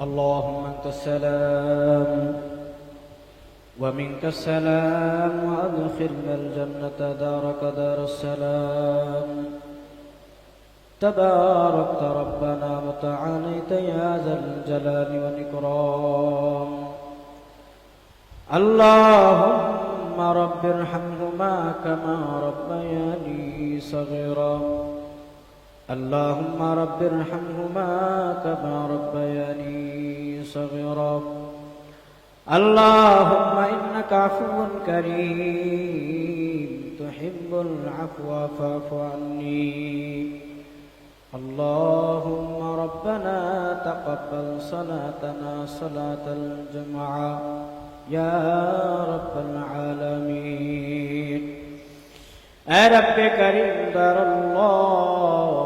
اللهم انت السلام ومنك السلام وأدخلنا الجنة دارك دار السلام. تباركت ربنا وتعاليت يا ذا الجلال والإكرام. اللهم رب ارحمهما كما ربياني صغيرا. اللهم رب ارحمهما كما ربياني صغيرا اللهم انك عفو كريم تحب العفو فاعف عني اللهم ربنا تقبل صلاتنا صلاه الجمعه يا رب العالمين এ রব্বে করিম দারাল্লাহ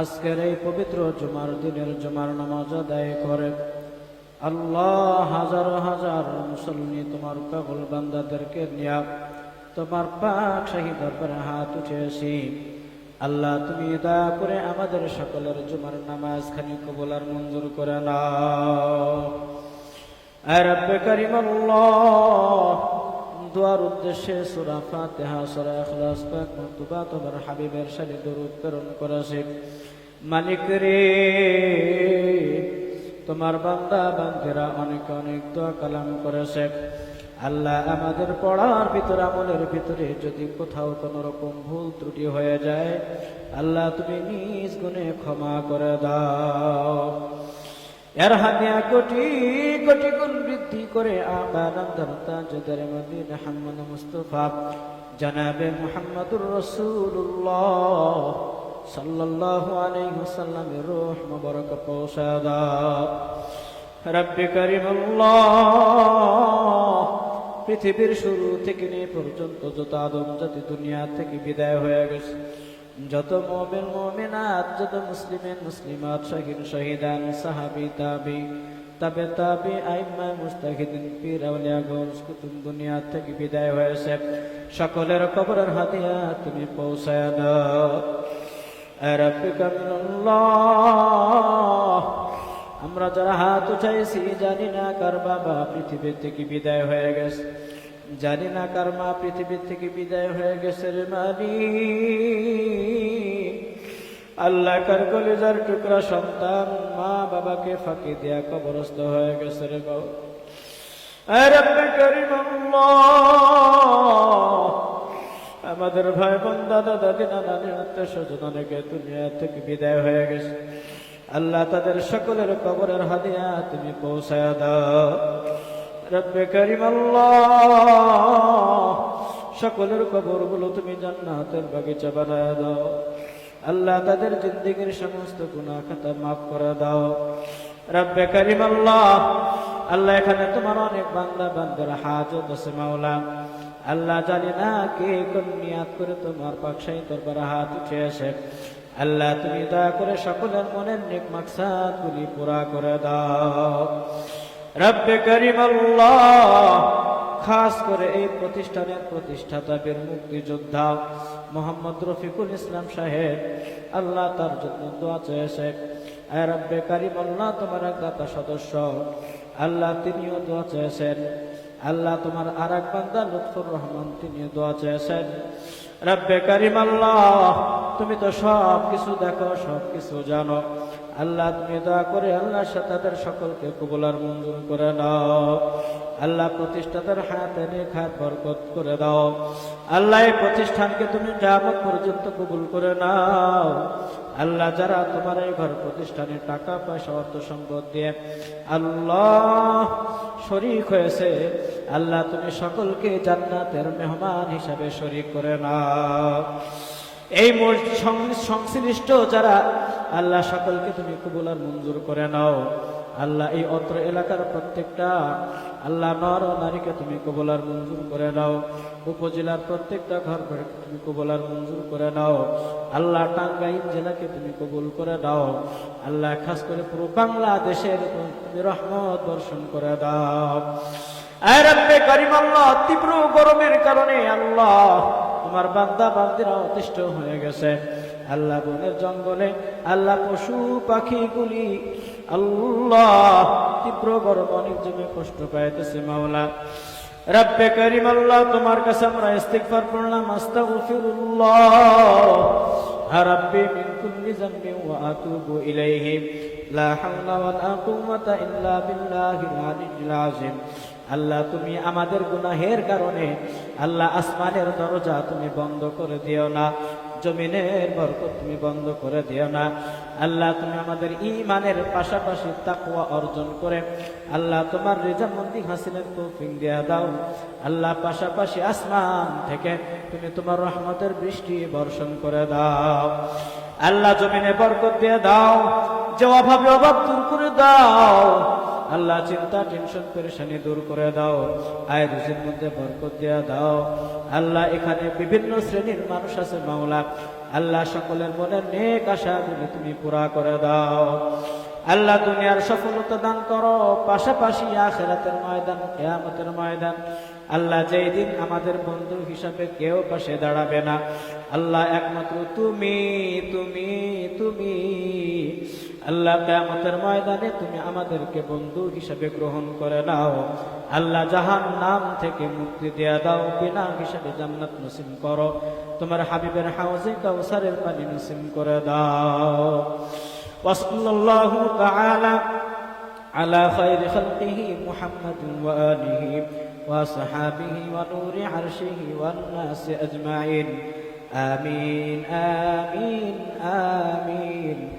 আজকের এই পবিত্র জুমার দিনের জুমার নামাজ আদায় করে আল্লাহ হাজার হাজার মুসল্লি তোমার কাবুল বান্দাদেরকে নিয়া তোমার পাক শাহী দরবারে হাত উঠেছি আল্লাহ, তুমি দয়া করে আমাদের সকলের জুমার নামাজ খানি কবুল আর মঞ্জুর করে আল্লাহ, দোয়ার উদ্দেশ্যে সুরা ফাতেহা, সুরা ইখলাস পাক মর্তুবা তোমার হাবিবের সাথে দরুদ প্রেরণ করেছে। মালিক রে তোমার বান্দা বান্দেরা অনেক অনেক দোয়া কালাম করেছে। আল্লাহ আমাদের পড়ার ভিতরে আমলের ভিতরে যদি কোথাও কোনো রকম ভুল ত্রুটি হয়ে যায়, আল্লাহ তুমি নিজ গুণে ক্ষমা করে দাও। এর হাতিয়া কোটি কোটি গুণ বৃদ্ধি করে আবার তাজদার মদিনা মুস্তফা, জানাবে মোহাম্মদুর রাসূলুল্লাহ। পৃথিবীর শুরু থেকে নিয়ে পর্যন্ত যত আদম জাতি দুনিয়া থেকে বিদায় হয়ে গেছে, যত মোমেন, মোমেনাত, যত মুসলিমেন, মুসলিমাত শাহিন শহীদান, সাহাবি, তাবি, তবে, তাবি আইমা মুস্তাহিদিন, পীর, আউলিয়া কুতুব দুনিয়া থেকে বিদায় হয়েছে। সকলের কবরের হাতিয়া তুমি পৌঁছায় দাও। মিনাল্লাহ আমরা যারা হাত উঠাইছি, জানি না কার বাবা পৃথিবীর থেকে বিদায় হয়ে গেছে। জানি না কার মা পৃথিবী থেকে বিদায় হয়ে গেছে রে মানি আল্লাহ কার কলিজার টুকরা সন্তান, মা বাবাকে ফাঁকি দেয়া কবরস্থ হয়ে গেছে রে বাবা। রব্বে করিম আমাদের ভাই বোন, দাদা, দাদি, নানা আত্মীয় স্বজন অনেকে দুনিয়া থেকে বিদায় হয়ে গেছে। আল্লাহ তাদের সকলের কবরের হাদিয়া তুমি পৌঁছায় দাও। রব্বে করিম আল্লাহ, সকলের কবরগুলো তুমি জান্নাতের বাগিচা বানায় দাও। আল্লাহ তাদের জিন্দিগির সমস্ত গুনাহ খাতা মাফ করে দাও। রব্বে করিম আল্লাহ আল্লাহ এখানে তোমার অনেক বান্দা, বান্দার হাজত আছে মাওলা। আল্লাহ জানি না কে কোন নিয়াত করে তোমার পাকশাই তোর হাত উঠে আসে আল্লাহ, তুমি দয়া করে সকলের মনের নেক মাকসাদ গুলি পুরা করে দাও। রব্বে করিম আল্লাহ খাস করে এই প্রতিষ্ঠানের প্রতিষ্ঠাতা মুক্তিযোদ্ধা মোহাম্মদ রফিকুল ইসলাম সাহেব, আল্লাহ তার জন্য দোয়া চেয়েছে। রব্বে করিম আল্লাহ তোমার এক দাতা সদস্য, আল্লাহ তিনিও দোয়া চেয়েছেন। আল্লাহ তোমার আর এক বান্দা লুৎফুর রহমান, তিনিও দোয়া চেয়েছেন। রব্বে করিম আল্লাহ, তুমি তো সব কিছু দেখো সব কিছু জানো। আল্লাহ, তুমি দয়া করে আল্লাহ তাদের সকলকে কবুলার মঞ্জুর করে নাও। আল্লাহ, প্রতিষ্ঠাতার হাতে রেখাত বরকত করে দাও। আল্লাহ, এই প্রতিষ্ঠানকে তুমি যাবত পর্যন্ত কবুল করে নাও। আল্লাহ যারা তোমার এই ঘর প্রতিষ্ঠানে টাকা, পয়সা, অর্থ সম্পদ দিয়ে আল্লাহ শরিক হয়েছে, আল্লাহ তুমি সকলকে জান্নাতের মেহমান হিসাবে শরিক করে না এই সংশ্লিষ্ট যারা, আল্লাহ সকলকে তুমি কবুলার মঞ্জুর করে নাও। আল্লাহ এই অত্র এলাকার প্রত্যেকটা আল্লাহ নর ও নারীকে তুমি কবলার মঞ্জুর করে নাও। উপজেলার প্রত্যেকটা ঘর তুমি কবলার মঞ্জুর করে নাও। আল্লাহ টাঙ্গাইল জেলাকে তুমি কবুল করে দাও আল্লাহ খাস করে পুরো বাংলাদেশের রহমত বর্ষণ করে দাও। আল্লাহ, তীব্র গরমের কারণে আল্লাহ তোমার বান্দা বান্দিরা অতিষ্ঠ হয়ে গেছে। আল্লাহ বনের জঙ্গলে আল্লাহ পশু পাখিগুলি আল্লাহ তীব্র গরম অনেক জমে কষ্ট পাইতেছে মাওলা। রব্বে করিম আল্লাহ, তোমার কাছে আমরা ইস্তিগফার করলাম আস্তাগফিরুল্লাহ। রব্বি মিন কুল্লি যামবি ওয়া আতুবু ইলাইহি। লা হাওলা ওয়ালা কুওয়াতা ইল্লা বিল্লাহিল আলিয়্যিল আযীম। আল্লাহ, তুমি আমাদের গুনাহের কারণে আল্লাহ আসমানের দরজা তুমি বন্ধ করে দিও না, জমিনের বরকত তুমি বন্ধ করে দিও না। আল্লাহ তুমি আমাদের ইমানের পাশাপাশি তাকুয়া অর্জন করে আল্লাহ তোমার রেজামন্দি হাসিনের তৌফিক দেয়া দাও। আল্লাহ পাশাপাশি আসমান থেকে তুমি তোমার রহমতের বৃষ্টি বর্ষণ করে দাও। আল্লাহ জমিনে বরকত দিয়ে দাও। যে অভাবে অভাব দূর করে দাও। আল্লাহ চিন্তা, টেনশন, পেরেশানি দূর করে দাও। আয় রুজির মধ্যে বরকত দেয়া দাও। আল্লাহ এখানে বিভিন্ন শ্রেণির মানুষ আছে, মাওলা। আল্লাহ সকলের মনের নেক আশাগুলি তুমি পুরা করে দাও। আল্লাহ দুনিয়ার সফলতা দান করো, পাশাপাশি আখেরাতের ময়দান, কেয়ামতের ময়দান। আল্লাহ যেই দিন আমাদের বন্ধু হিসাবে কেউ পাশে দাঁড়াবে না, আল্লাহ একমাত্র তুমি তুমি তুমি। আল্লাহ কেয়ামতের ময়দানে তুমি আমাদেরকে বন্ধু হিসাবে গ্রহণ করে নাও। আল্লাহ জাহান নাম থেকে মুক্তি দেয়া দাও, বিনা হিসাবে জান্নাত নসিম করো। তোমার হাবিবের হাউজে কাউসারের পানি নসিম করে দাও। ওয়াসাল্লাহু তাআলা আলা খায়রি খালকিহি মুহাম্মাদিন ওয়া আলিহি ওয়া সাহাবিহি ওয়া নূরি আরশিহি ওয়ান নাস আজমাইন। আমিন আমিন আমিন।